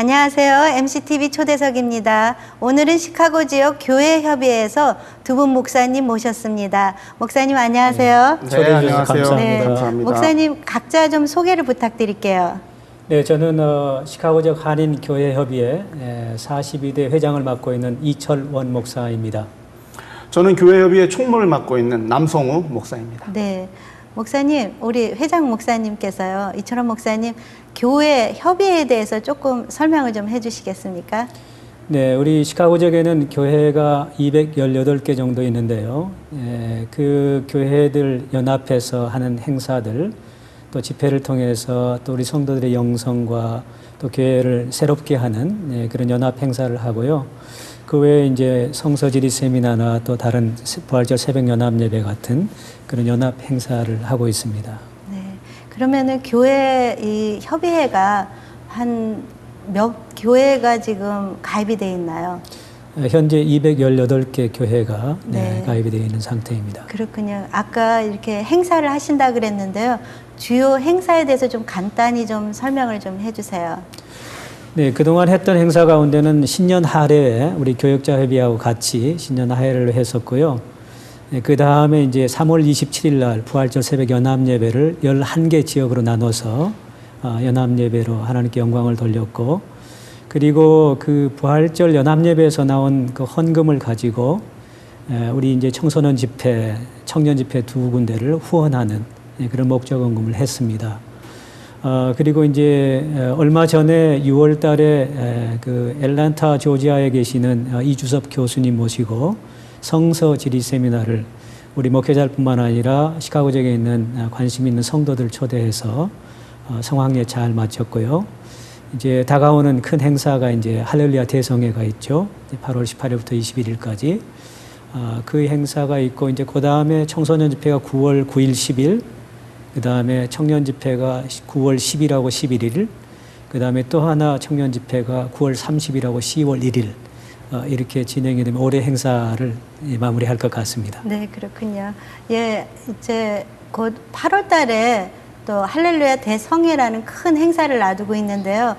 안녕하세요. MCTV 초대석입니다. 오늘은 시카고 지역 교회 협의회에서 두 분 목사님 모셨습니다. 목사님 안녕하세요. 네, 초대해 주셔서 안녕하세요. 감사합니다. 감사합니다. 목사님 각자 좀 소개를 부탁드릴게요. 네, 저는 어, 시카고 지역 한인 교회 협의회 42대 회장을 맡고 있는 이철원 목사입니다. 저는 교회 협의회 총무를 맡고 있는 남성우 목사입니다. 네. 목사님, 우리 회장 목사님께서요. 이철원 목사님 교회 협의회에 대해서 조금 설명을 좀 해주시겠습니까? 네, 우리 시카고 지역에는 교회가 218개 정도 있는데요. 예, 그 교회들 연합해서 하는 행사들, 또 집회를 통해서 또 우리 성도들의 영성과 또 교회를 새롭게 하는 예, 그런 연합 행사를 하고요. 그 외에 이제 성서지리 세미나나 또 다른 부활절 새벽 연합 예배 같은 그런 연합 행사를 하고 있습니다. 네. 그러면은 교회 이 협의회가 한 몇 교회가 지금 가입이 돼 있나요? 예, 현재 218개 교회가 네, 네. 가입이 되어 있는 상태입니다. 그렇군요. 아까 이렇게 행사를 하신다 그랬는데요. 주요 행사에 대해서 좀 간단히 좀 설명을 좀 해주세요. 네, 그동안 했던 행사 가운데는 신년 하례에 우리 교역자 협의하고 같이 신년 하례를 했었고요. 네, 그 다음에 이제 3월 27일 날 부활절 새벽 연합 예배를 11개 지역으로 나눠서 어, 연합 예배로 하나님께 영광을 돌렸고 그리고 그 부활절 연합 예배에서 나온 그 헌금을 가지고 에, 우리 이제 청소년 집회, 청년 집회 두 군데를 후원하는 예, 그런 목적 헌금을 했습니다. 어, 그리고 이제 에, 얼마 전에 6월 달에 에, 그 엘란타 조지아에 계시는 어, 이주섭 교수님 모시고 성서 지리 세미나를 우리 목회자뿐만 아니라 시카고 지역에 있는 어, 관심 있는 성도들 초대해서 어, 성황례 잘 마쳤고요. 이제 다가오는 큰 행사가 이제 할렐루야 대성회가 있죠. 이제 8월 18일부터 21일까지. 아, 그 행사가 있고 이제 그 다음에 청소년 집회가 9월 9일 10일, 그 다음에 청년 집회가 9월 10일하고 11일, 그 다음에 또 하나 청년 집회가 9월 30일하고 10월 1일 어, 이렇게 진행이 되면 올해 행사를 예, 마무리할 것 같습니다. 네, 그렇군요. 예, 이제 곧 8월 달에 또 할렐루야 대성회라는 큰 행사를 놔두고 있는데요.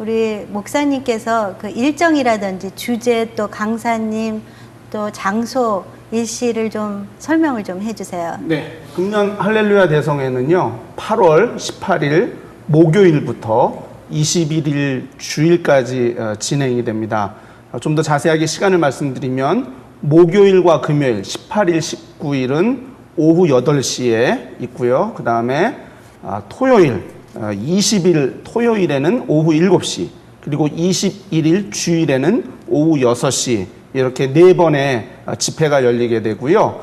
우리 목사님께서 그 일정이라든지 주제 또 강사님 또 장소 일시를 좀 설명을 좀 해주세요. 네, 금년 할렐루야 대성회는요, 8월 18일 목요일부터 21일 주일까지 어, 진행이 됩니다. 어, 좀더 자세하게 시간을 말씀드리면 목요일과 금요일 18일, 19일은 오후 8시에 있고요. 그 다음에 아, 토요일 어, 20일 토요일에는 오후 7시 그리고 21일 주일에는 오후 6시 이렇게 네 번의 어, 집회가 열리게 되고요.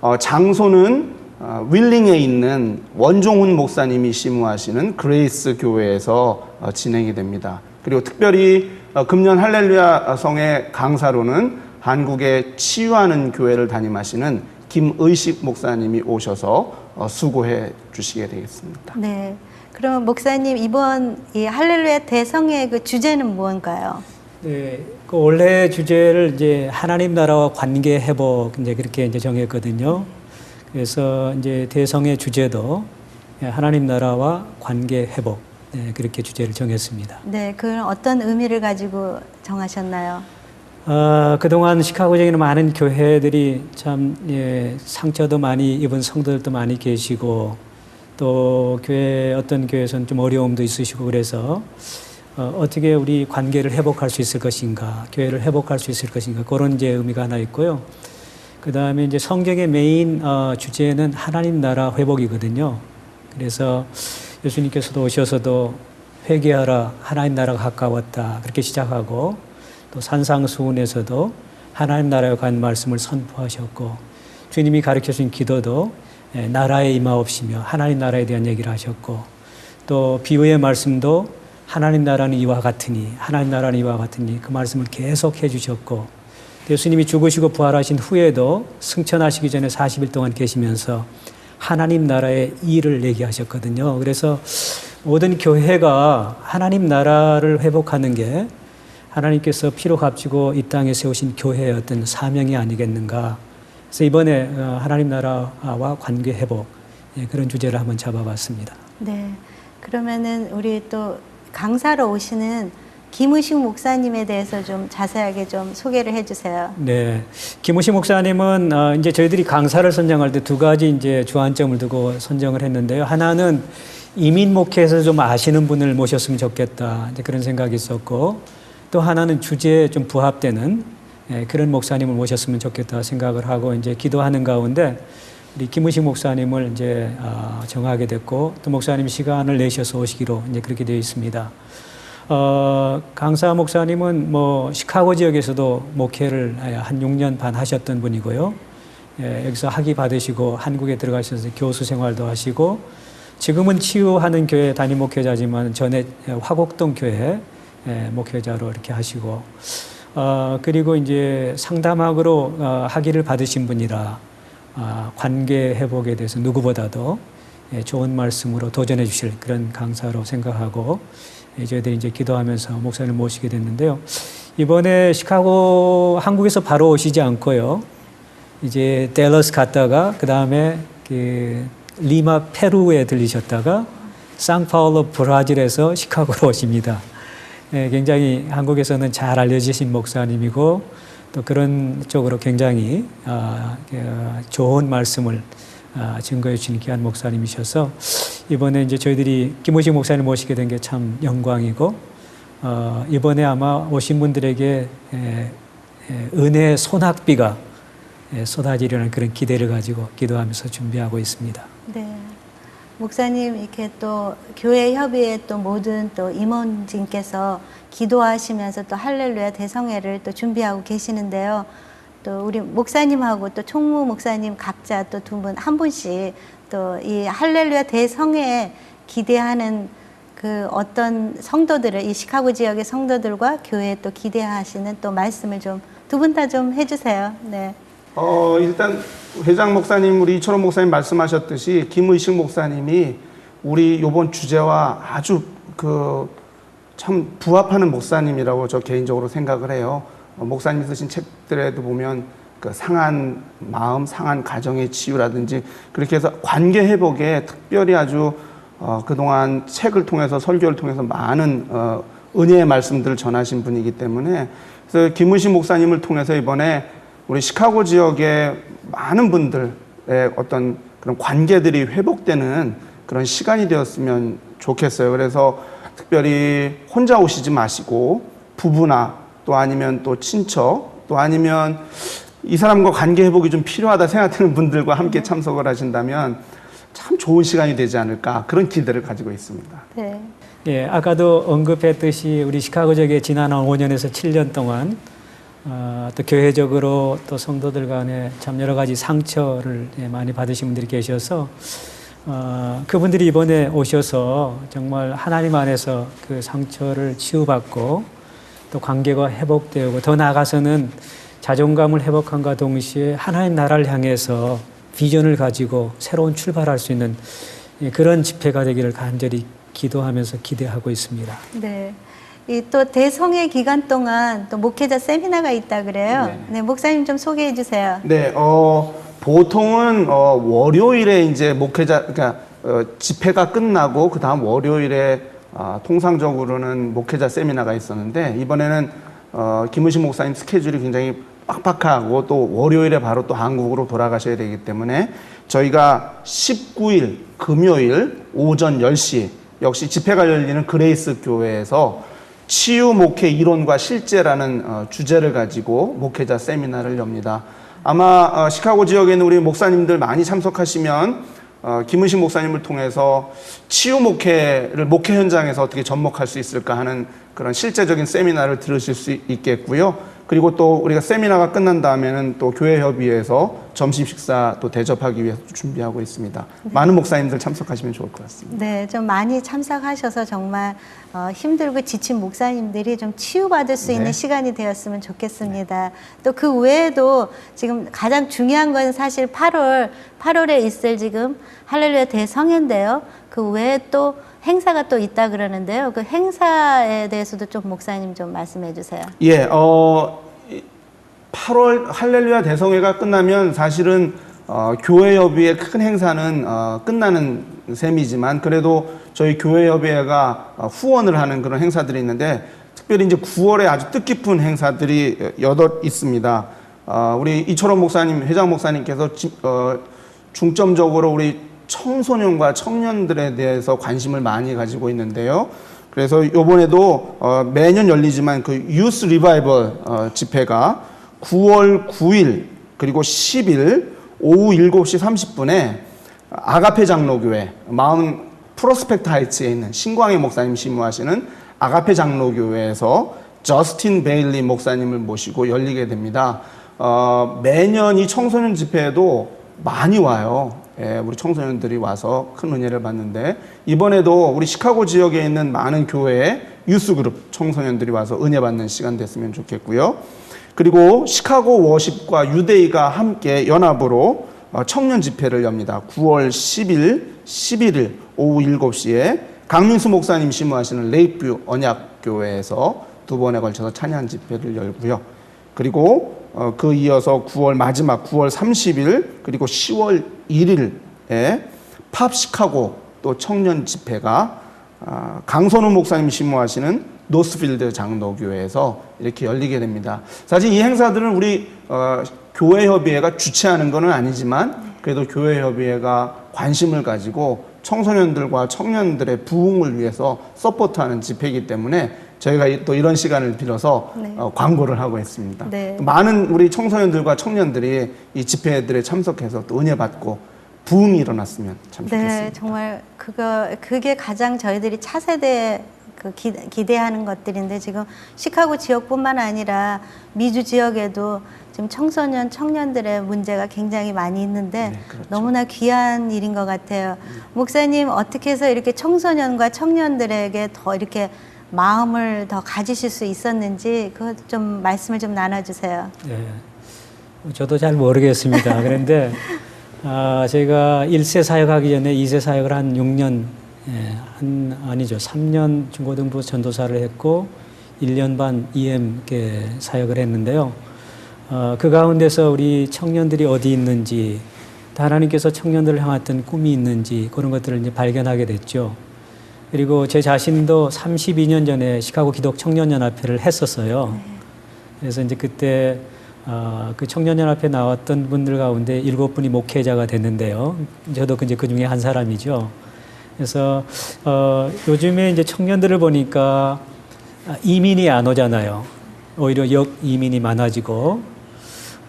어, 장소는 어, 윌링에 있는 원종훈 목사님이 심무하시는 그레이스 교회에서 어, 진행이 됩니다. 그리고 특별히 어, 금년 할렐루야 성의 강사로는 한국의 치유하는 교회를 담임하시는 김의식 목사님이 오셔서 어, 수고해 주시게 되겠습니다. 네. 그러면 목사님 이번 이 할렐루야 대성회 그 주제는 무언가요? 네, 그 원래 주제를 이제 하나님 나라와 관계 회복 이제 그렇게 이제 정했거든요. 그래서 이제 대성의 주제도 하나님 나라와 관계 회복 네, 그렇게 주제를 정했습니다. 네, 그건 어떤 의미를 가지고 정하셨나요? 아, 그동안 시카고에 많은 교회들이 참 예, 상처도 많이 입은 성도들도 많이 계시고 또 교회 어떤 교회에서는 좀 어려움도 있으시고 그래서 어, 어떻게 우리 관계를 회복할 수 있을 것인가, 교회를 회복할 수 있을 것인가 그런 이제 의미가 하나 있고요. 그 다음에 이제 성경의 메인 어, 주제는 하나님 나라 회복이거든요. 그래서 예수님께서도 오셔서도 회개하라 하나님 나라가 가까웠다 그렇게 시작하고 또 산상수훈에서도 하나님 나라에 관한 말씀을 선포하셨고 주님이 가르쳐 주신 기도도 예, 나라에 임하옵시며 하나님 나라에 대한 얘기를 하셨고 또 비유의 말씀도 하나님 나라는 이와 같으니 하나님 나라는 이와 같으니 그 말씀을 계속 해 주셨고 예수님이 죽으시고 부활하신 후에도 승천하시기 전에 40일 동안 계시면서 하나님 나라의 일을 얘기하셨거든요. 그래서 모든 교회가 하나님 나라를 회복하는 게 하나님께서 피로 값지고 이 땅에 세우신 교회의 어떤 사명이 아니겠는가. 그래서 이번에 어, 하나님 나라와 관계 회복 예, 그런 주제를 한번 잡아봤습니다. 네. 그러면은 우리 또 강사로 오시는 김우식 목사님에 대해서 좀 자세하게 좀 소개를 해주세요. 네. 김우시 목사님은 어, 이제 저희들이 강사를 선정할 때 두 가지 이제 주안점을 두고 선정을 했는데요. 하나는 이민 목회에서 좀 아시는 분을 모셨으면 좋겠다. 이제 그런 생각이 있었고 또 하나는 주제에 좀 부합되는 예, 그런 목사님을 모셨으면 좋겠다 생각을 하고 이제 기도하는 가운데 우리 김우식 목사님을 이제 아, 정하게 됐고 또 목사님 시간을 내셔서 오시기로 이제 그렇게 되어 있습니다. 어, 강사 목사님은 뭐 시카고 지역에서도 목회를 한 6년 반 하셨던 분이고요. 예, 여기서 학위 받으시고 한국에 들어가셔서 교수 생활도 하시고 지금은 치유하는 교회 담임 목회자지만 전에 화곡동 교회 예, 목회자로 이렇게 하시고 어, 그리고 이제 상담학으로 어, 학위를 받으신 분이라 아, 관계 회복에 대해서 누구보다도 예, 좋은 말씀으로 도전해 주실 그런 강사로 생각하고 예, 저희들이 이제 기도하면서 목사님을 모시게 됐는데요. 이번에 시카고 한국에서 바로 오시지 않고요. 이제 댈러스 갔다가 그 다음에 그 리마 페루에 들리셨다가 상파울로 브라질에서 시카고로 오십니다. 예, 굉장히 한국에서는 잘 알려지신 목사님이고 또 그런 쪽으로 굉장히 아, 그, 좋은 말씀을 아, 증거해 주시는 귀한 목사님이셔서 이번에 이제 저희들이 김호식 목사님 모시게 된 게 참 영광이고 어, 이번에 아마 오신 분들에게 은혜의 소낙비가 에, 쏟아지려는 그런 기대를 가지고 기도하면서 준비하고 있습니다. 네. 목사님 이렇게 또 교회 협의회 또 모든 또 임원진께서 기도하시면서 또 할렐루야 대성회를 또 준비하고 계시는데요. 또 우리 목사님하고 또 총무 목사님 각자 또 두 분 한 분씩 또 이 할렐루야 대성회 기대하는 그 어떤 성도들을 이 시카고 지역의 성도들과 교회에 또 기대하시는 또 말씀을 좀 두 분 다 좀 해주세요. 네. 어, 일단 회장 목사님 우리 이철원 목사님 말씀하셨듯이 김의식 목사님이 우리 요번 주제와 아주 그 참 부합하는 목사님이라고 저 개인적으로 생각을 해요. 어, 목사님 쓰신 책들에도 보면 그 상한 마음, 상한 가정의 치유라든지 그렇게 해서 관계 회복에 특별히 아주 어, 그동안 책을 통해서 설교를 통해서 많은 어, 은혜의 말씀들을 전하신 분이기 때문에 그래서 김의식 목사님을 통해서 이번에 우리 시카고 지역의 많은 분들의 어떤 그런 관계들이 회복되는 그런 시간이 되었으면 좋겠어요. 그래서 특별히 혼자 오시지 마시고 부부나 또 아니면 또 친척 또 아니면 이 사람과 관계 회복이 좀 필요하다 생각되는 분들과 함께 참석을 하신다면 참 좋은 시간이 되지 않을까 그런 기대를 가지고 있습니다. 네. 예, 아까도 언급했듯이 우리 시카고 지역에 지난 5년에서 7년 동안 어, 또 교회적으로 또 성도들 간에 참 여러 가지 상처를 예, 많이 받으신 분들이 계셔서 어, 그분들이 이번에 오셔서 정말 하나님 안에서 그 상처를 치유받고 또 관계가 회복되고 더 나아가서는 자존감을 회복함과 동시에 하나님 나라를 향해서 비전을 가지고 새로운 출발할 수 있는 예, 그런 집회가 되기를 간절히 기도하면서 기대하고 있습니다. 네. 이 또 대성회 기간 동안 또 목회자 세미나가 있다 그래요. 네. 네, 목사님 좀 소개해 주세요. 네, 어, 보통은 어, 월요일에 이제 목회자, 그러니까 어, 집회가 끝나고 그 다음 월요일에 아, 통상적으로는 목회자 세미나가 있었는데 이번에는 어, 김우식 목사님 스케줄이 굉장히 빡빡하고 또 월요일에 바로 또 한국으로 돌아가셔야 되기 때문에 저희가 19일 금요일 오전 10시 역시 집회가 열리는 그레이스 교회에서 치유 목회 이론과 실제라는 어, 주제를 가지고 목회자 세미나를 엽니다. 아마 어, 시카고 지역에 있는 우리 목사님들 많이 참석하시면 어, 김은식 목사님을 통해서 치유 목회를 목회 현장에서 어떻게 접목할 수 있을까 하는 그런 실제적인 세미나를 들으실 수 있겠고요. 그리고 또 우리가 세미나가 끝난 다음에는 또 교회 협의회에서 점심 식사 또 대접하기 위해서 준비하고 있습니다. 많은 목사님들 참석하시면 좋을 것 같습니다. 네, 좀 많이 참석하셔서 정말 어, 힘들고 지친 목사님들이 좀 치유받을 수 네. 있는 시간이 되었으면 좋겠습니다. 또그 외에도 지금 가장 중요한 건 사실 8월, 8월에 있을 지금 할렐루야 대성회인데요. 그 외에 또 행사가 또 있다 그러는데요. 그 행사에 대해서도 좀 목사님 좀 말씀해 주세요. 예, 어, 8월 할렐루야 대성회가 끝나면 사실은 어, 교회협의회 큰 행사는 어, 끝나는 셈이지만 그래도 저희 교회협의회가 어, 후원을 하는 그런 행사들이 있는데 특별히 이제 9월에 아주 뜻깊은 행사들이 여덟 있습니다. 어, 우리 이철원 목사님, 회장 목사님께서 지- 어, 중점적으로 우리 청소년과 청년들에 대해서 관심을 많이 가지고 있는데요. 그래서 이번에도 어, 매년 열리지만 그 유스 리바이벌 어, 집회가 9월 9일 그리고 10일 오후 7시 30분에 아가페 장로교회 마음 프로스펙트 하이츠에 있는 신광희 목사님 심무하시는 아가페 장로교회에서 저스틴 베일리 목사님을 모시고 열리게 됩니다. 어, 매년 이 청소년 집회에도 많이 와요. 예, 우리 청소년들이 와서 큰 은혜를 받는데 이번에도 우리 시카고 지역에 있는 많은 교회의 유스 그룹 청소년들이 와서 은혜 받는 시간 됐으면 좋겠고요. 그리고 시카고 워십과 유데이가 함께 연합으로 어, 청년 집회를 엽니다. 9월 10일, 11일 오후 7시에 강민수 목사님 심무하시는 레이뷰 언약교회에서 두 번에 걸쳐서 찬양 집회를 열고요. 그리고 어, 그 이어서 9월 마지막 9월 30일 그리고 10월 1일에 팝 시카고 또 청년 집회가 아, 강선우 목사님 심무하시는 노스필드 장로교회에서 이렇게 열리게 됩니다. 사실 이 행사들은 우리 어, 교회협의회가 주최하는 것은 아니지만 그래도 교회협의회가 관심을 가지고 청소년들과 청년들의 부흥을 위해서 서포트하는 집회이기 때문에 저희가 이- 또 이런 시간을 빌어서 네. 어, 광고를 하고 있습니다. 네. 많은 우리 청소년들과 청년들이 이 집회들에 참석해서 또 은혜 받고 부흥이 일어났으면 참 좋겠습니다. 네, 정말 그거 그게 가장 저희들이 차세대 그 기, 기대하는 것들인데 지금 시카고 지역뿐만 아니라 미주 지역에도 지금 청소년 청년들의 문제가 굉장히 많이 있는데 네, 그렇죠. 너무나 귀한 일인 것 같아요. 목사님 어떻게 해서 이렇게 청소년과 청년들에게 더 이렇게 마음을 더 가지실 수 있었는지 그것 좀 말씀을 좀 나눠주세요. 네. 저도 잘 모르겠습니다. 그런데 아, 제가 1세 사역하기 전에 2세 사역을 한 6년, 예, 한 아니죠. 3년 중고등부 전도사를 했고 1년 반 EM 께 사역을 했는데요. 어, 그 가운데서 우리 청년들이 어디 있는지, 또 하나님께서 청년들을 향했던 꿈이 있는지 그런 것들을 이제 발견하게 됐죠. 그리고 제 자신도 32년 전에 시카고 기독 청년연합회를 했었어요. 그래서 이제 그때 어, 그 청년연합회 나왔던 분들 가운데 일곱 분이 목회자가 됐는데요. 저도 이제 그 중에 한 사람이죠. 그래서 어, 요즘에 이제 청년들을 보니까 아, 이민이 안 오잖아요. 오히려 역 이민이 많아지고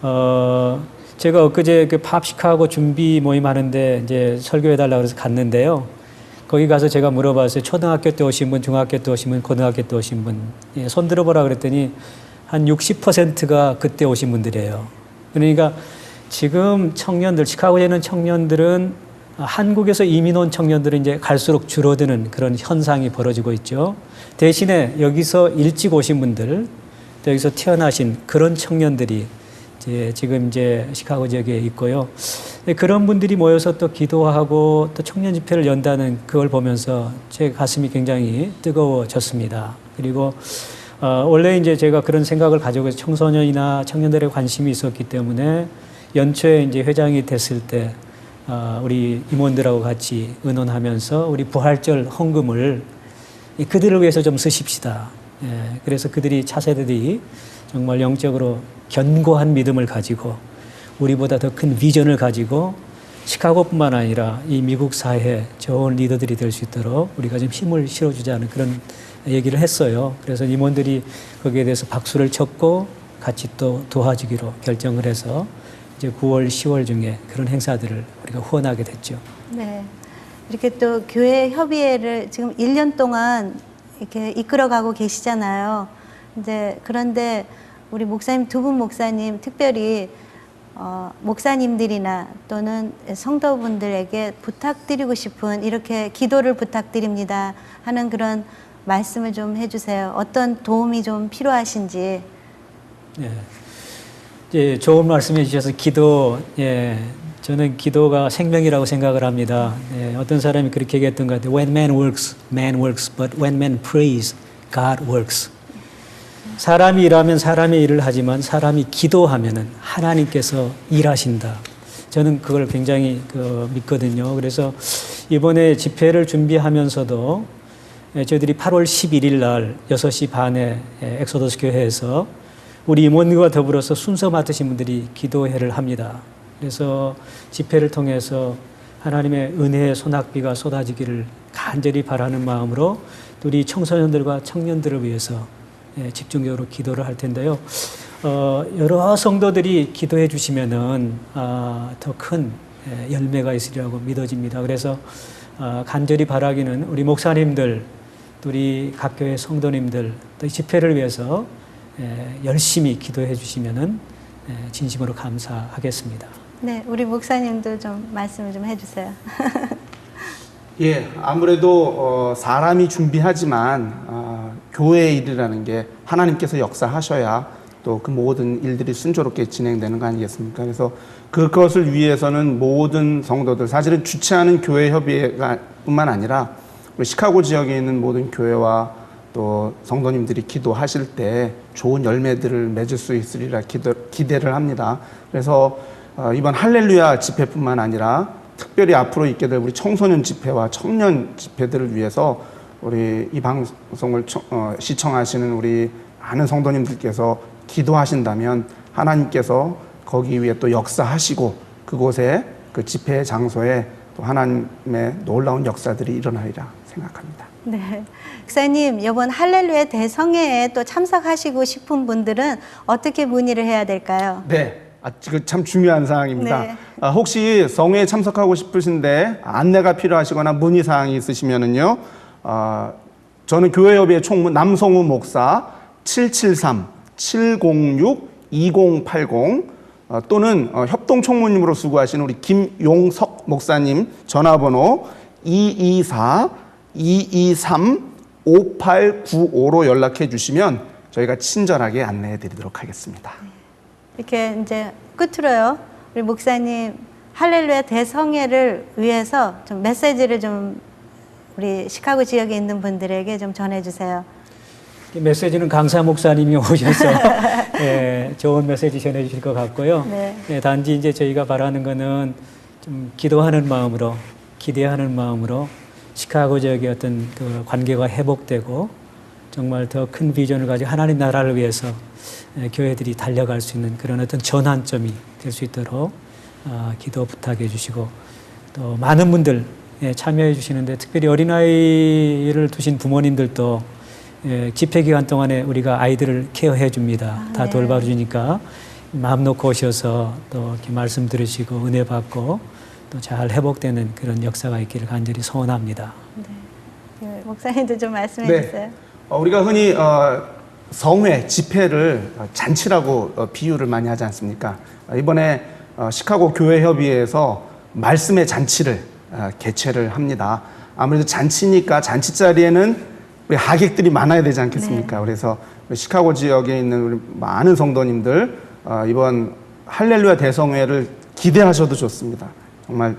어, 제가 엊그제 그 팝시카고 준비 모임 하는데 이제 설교해 달라고 그래서 갔는데요. 거기 가서 제가 물어봤어요. 초등학교 때 오신 분, 중학교 때 오신 분, 고등학교 때 오신 분. 예, 손 들어보라 그랬더니 한 60%가 그때 오신 분들이에요. 그러니까 지금 청년들, 시카고에 있는 청년들은 한국에서 이민 온 청년들은 이제 갈수록 줄어드는 그런 현상이 벌어지고 있죠. 대신에 여기서 일찍 오신 분들, 또 여기서 태어나신 그런 청년들이 이제 지금 이제 시카고 지역에 있고요. 네, 그런 분들이 모여서 또 기도하고 또 청년 집회를 연다는 그걸 보면서 제 가슴이 굉장히 뜨거워졌습니다. 그리고 어, 원래 이제 제가 그런 생각을 가지고. 청소년이나 청년들의 관심이 있었기 때문에 연초에 이제 회장이 됐을 때 어, 우리 임원들하고 같이 의논하면서 우리 부활절 헌금을 이 그들을 위해서 좀 쓰십시다. 예, 그래서 그들이 차세대들이 정말 영적으로 견고한 믿음을 가지고 우리보다 더 큰 비전을 가지고 시카고뿐만 아니라 이 미국 사회에 좋은 리더들이 될 수 있도록 우리가 좀 힘을 실어주자는 그런 얘기를 했어요. 그래서 임원들이 거기에 대해서 박수를 쳤고 같이 또 도와주기로 결정을 해서 이제 9월, 10월 중에 그런 행사들을 우리가 후원하게 됐죠. 네. 이렇게 또 교회 협의회를 지금 1년 동안 이렇게 이끌어가고 계시잖아요. 이제 그런데 우리 목사님 두 분 목사님 특별히 어, 목사님들이나 또는 성도분들에게 부탁드리고 싶은 이렇게 기도를 부탁드립니다 하는 그런 말씀을 좀 해주세요. 어떤 도움이 좀 필요하신지. 예. 예, 좋은 말씀해 주셔서 기도, 예, 저는 기도가 생명이라고 생각을 합니다. 예, 어떤 사람이 그렇게 얘기했던 것 같아요. When man works, man works, but when man prays, God works. 사람이 일하면 사람의 일을 하지만 사람이 기도하면은 하나님께서 일하신다. 저는 그걸 굉장히 그 믿거든요. 그래서 이번에 집회를 준비하면서도 예, 저희들이 8월 11일 날 6시 반에 예, 엑소더스 교회에서 우리 임원과 더불어서 순서 맡으신 분들이 기도회를 합니다. 그래서 집회를 통해서 하나님의 은혜의 소낙비가 쏟아지기를 간절히 바라는 마음으로 또 우리 청소년들과 청년들을 위해서 예, 집중적으로 기도를 할 텐데요. 어, 여러 성도들이 기도해 주시면은 아, 더큰 예, 열매가 있으리라고 믿어집니다. 그래서 아, 간절히 바라기는 우리 목사님들, 또 우리 각 교회 성도님들, 또이 집회를 위해서 예, 열심히 기도해 주시면은 예, 진심으로 감사하겠습니다. 네, 우리 목사님도 좀 말씀을 좀 해주세요. 예, 아무래도 어, 사람이 준비하지만 어, 교회의 일이라는 게 하나님께서 역사하셔야 또 그 모든 일들이 순조롭게 진행되는 거 아니겠습니까? 그래서 그것을 위해서는 모든 성도들, 사실은 주최하는 교회 협의회가뿐만 아니라 우리 시카고 지역에 있는 모든 교회와 또 성도님들이 기도하실 때 좋은 열매들을 맺을 수 있으리라 기도, 기대를 합니다. 그래서 어, 이번 할렐루야 집회뿐만 아니라 특별히 앞으로 있게 될 우리 청소년 집회와 청년 집회들을 위해서 우리 이 방송을 청- 어, 시청하시는 우리 많은 성도님들께서 기도하신다면 하나님께서 거기 위에 또 역사하시고 그곳에 그 집회 장소에 또 하나님의 놀라운 역사들이 일어나리라 생각합니다. 네. 목사님, 이번 할렐루야 대성회에 또 참석하시고 싶은 분들은 어떻게 문의를 해야 될까요? 네. 아, 지금 참 중요한 사항입니다. 네. 아, 혹시 성회에 참석하고 싶으신데 안내가 필요하시거나 문의 사항이 있으시면은요, 아, 저는 교회협의회 총무 남성우 목사 773-706-2080 어, 또는 어, 협동 총무님으로 수고하시는 우리 김용석 목사님 전화번호 224-223-5895로 연락해 주시면 저희가 친절하게 안내해 드리도록 하겠습니다. 이렇게 이제 끝으로요. 우리 목사님 할렐루야 대성회를 위해서 좀 메시지를 좀 우리 시카고 지역에 있는 분들에게 좀 전해주세요. 이 메시지는 강사 목사님이 오셔서 예, 좋은 메시지 전해주실 것 같고요. 네. 예, 단지 이제 저희가 바라는 거는 좀 기도하는 마음으로, 기대하는 마음으로 시카고 지역의 어떤 그 관계가 회복되고 정말 더 큰 비전을 가지고 하나님 나라를 위해서 예, 교회들이 달려갈 수 있는 그런 어떤 전환점이 될 수 있도록 아, 기도 부탁해 주시고 또 많은 분들 예, 참여해 주시는데 특별히 어린아이를 두신 부모님들도 예, 집회 기간 동안에 우리가 아이들을 케어해 줍니다. 아, 다 네. 돌봐 주니까 마음 놓고 오셔서 또 이렇게 말씀 들으시고 은혜 받고 또 잘 회복되는 그런 역사가 있기를 간절히 소원합니다. 네, 목사님도 좀 말씀해 네. 주세요. 어, 우리가 흔히 어, 성회 집회를 어, 잔치라고 어, 비유를 많이 하지 않습니까? 어, 이번에 어, 시카고 교회 협의회에서 말씀의 잔치를 어, 개최를 합니다. 아무래도 잔치니까 잔치 자리에는 우리 하객들이 많아야 되지 않겠습니까? 그래서 우리 시카고 지역에 있는 우리 많은 성도님들 어, 이번 할렐루야 대성회를 기대하셔도 좋습니다. 정말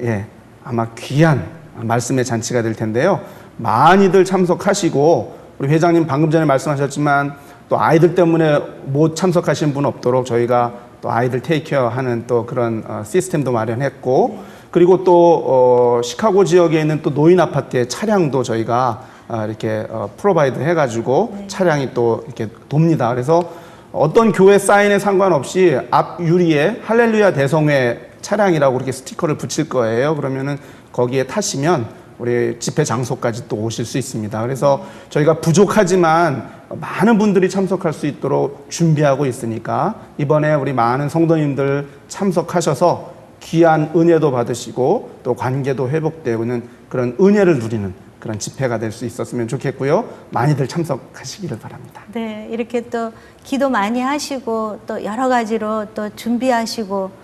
예, 아마 귀한 말씀의 잔치가 될 텐데요. 많이들 참석하시고 우리 회장님 방금 전에 말씀하셨지만 또 아이들 때문에 못 참석하신 분 없도록 저희가 또 아이들 테이크케어하는 또 그런 어, 시스템도 마련했고 그리고 또 어, 시카고 지역에 있는 또 노인 아파트의 차량도 저희가 아, 이렇게 어, 프로바이드 해가지고 차량이 또 이렇게 돕니다. 그래서 어떤 교회 사인에 상관없이 앞 유리에 할렐루야 대성회 차량이라고 이렇게 스티커를 붙일 거예요. 그러면은 거기에 타시면 우리 집회 장소까지 또 오실 수 있습니다. 그래서 저희가 부족하지만 많은 분들이 참석할 수 있도록 준비하고 있으니까 이번에 우리 많은 성도님들 참석하셔서 귀한 은혜도 받으시고 또 관계도 회복되는 그런 은혜를 누리는 그런 집회가 될 수 있었으면 좋겠고요. 많이들 참석하시기를 바랍니다. 네, 이렇게 또 기도 많이 하시고 또 여러 가지로 또 준비하시고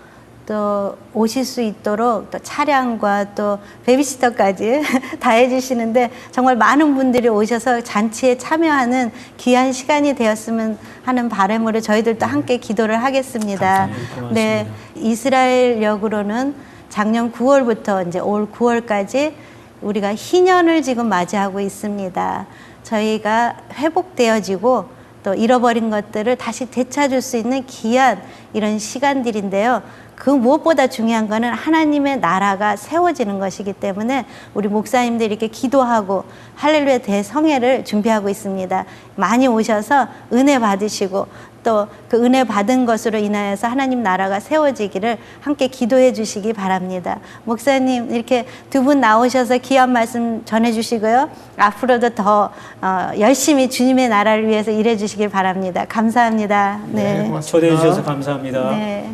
또 오실 수 있도록 또 차량과 또 베비시터까지 다 해주시는데 정말 많은 분들이 오셔서 잔치에 참여하는 귀한 시간이 되었으면 하는 바람으로 저희들도 함께 기도를 하겠습니다. 감사합니다. 네, 이스라엘 역으로는 작년 9월부터 이제 올 9월까지 우리가 희년을 지금 맞이하고 있습니다. 저희가 회복되어지고 또 잃어버린 것들을 다시 되찾을 수 있는 귀한 이런 시간들인데요. 그 무엇보다 중요한 거는 하나님의 나라가 세워지는 것이기 때문에 우리 목사님들이 이렇게 기도하고 할렐루야 대성회를 준비하고 있습니다. 많이 오셔서 은혜 받으시고 또 그 은혜 받은 것으로 인하여서 하나님 나라가 세워지기를 함께 기도해 주시기 바랍니다. 목사님 이렇게 두 분 나오셔서 귀한 말씀 전해 주시고요. 앞으로도 더 어, 열심히 주님의 나라를 위해서 일해 주시길 바랍니다. 감사합니다. 네, 네. 고맙습니다. 초대해 주셔서 감사합니다. 네.